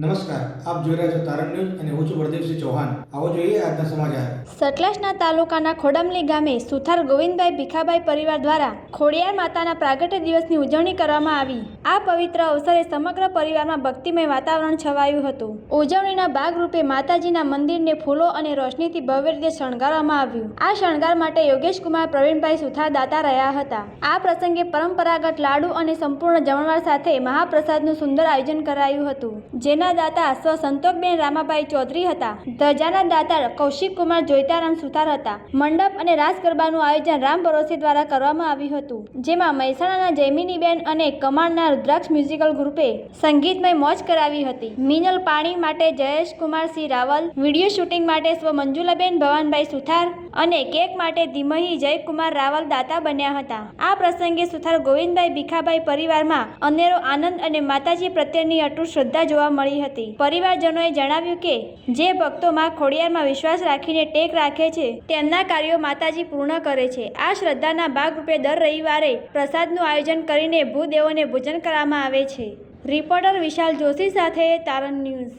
નમસ્કાર, આપ જોઈ રહ્યા છો તારણ ન્યૂઝ અને હું છું પ્રદીપસિંહ ચૌહાણ. આવો જોઈએ આજના સમાચાર. સતલાસના તાલુકાના ખોડમલી ગામે સુથાર ગોવિંદભાઈ ભીખાભાઈ પરિવાર દ્વારા ખોડિયાર માતાના પ્રાગટ્ય દિવસની ઉજવણી કરવામાં આવી. આ પવિત્ર અવસરે સમગ્ર પરિવારમાં ભક્તિમય વાતાવરણ છવાયું હતું. ઉજવણીના ભાગરૂપે માતાજીના મંદિરને ફૂલો અને રોશનીથી ભવ્ય રીતે શણગારવામાં આવ્યું. આ શણગાર માટે યોગેશ કુમાર, પ્રવીણભાઈ સુથાર દાતા રહ્યા હતા. આ પ્રસંગે પરંપરાગત લાડુ અને સંપૂર્ણ જમણવાર સાથે મહાપ્રસાદનું સુંદર આયોજન કરાયું હતું, જેના દાતા સ્વ સંતોકબેન રામાભાઈ ચૌધરી હતા. ધજાના દાતા કૌશિક કુમાર જોઈતારામ સુથાર હતા. મંડપ અને રાસ ગરબાનું આયોજન રામ ભરોસે દ્વારા કરવામાં આવ્યું હતું. જેમાં મહેસાણાના જૈમિનીબેન અને કમાણના રુદ્રાક્ષ મ્યુઝિકલ ગ્રુપે સંગીતમય મોજ કરાવી હતી. મિનલ પાણી માટે જયેશ કુમાર સિંહ રાવલ, વીડિયો શૂટિંગ માટે સ્વ મંજુલાબેન ભવાનભાઈ સુથાર અને કેક માટે ધીમહી જયકુમાર રાવલ દાતા બન્યા હતા. આ પ્રસંગે સુથાર ગોવિંદભાઈ ભીખાભાઈ પરિવારમાં અનેરો આનંદ અને માતાજી પ્રત્યેની અટૂટ શ્રદ્ધા જોવા મળી હતી. પરિવારજનોએ જણાવ્યું કે, જે ભક્તો માં ખોડિયારમાં વિશ્વાસ રાખીને ટેક રાખે છે, તેમના કાર્યો માતાજી પૂર્ણ કરે છે. આ શ્રદ્ધાના ભાગરૂપે દર રવિવારે પ્રસાદનું આયોજન કરીને ભૂદેવોને ભોજન કરવામાં આવે છે. રિપોર્ટર વિશાલ જોશી સાથે તારણ ન્યૂઝ.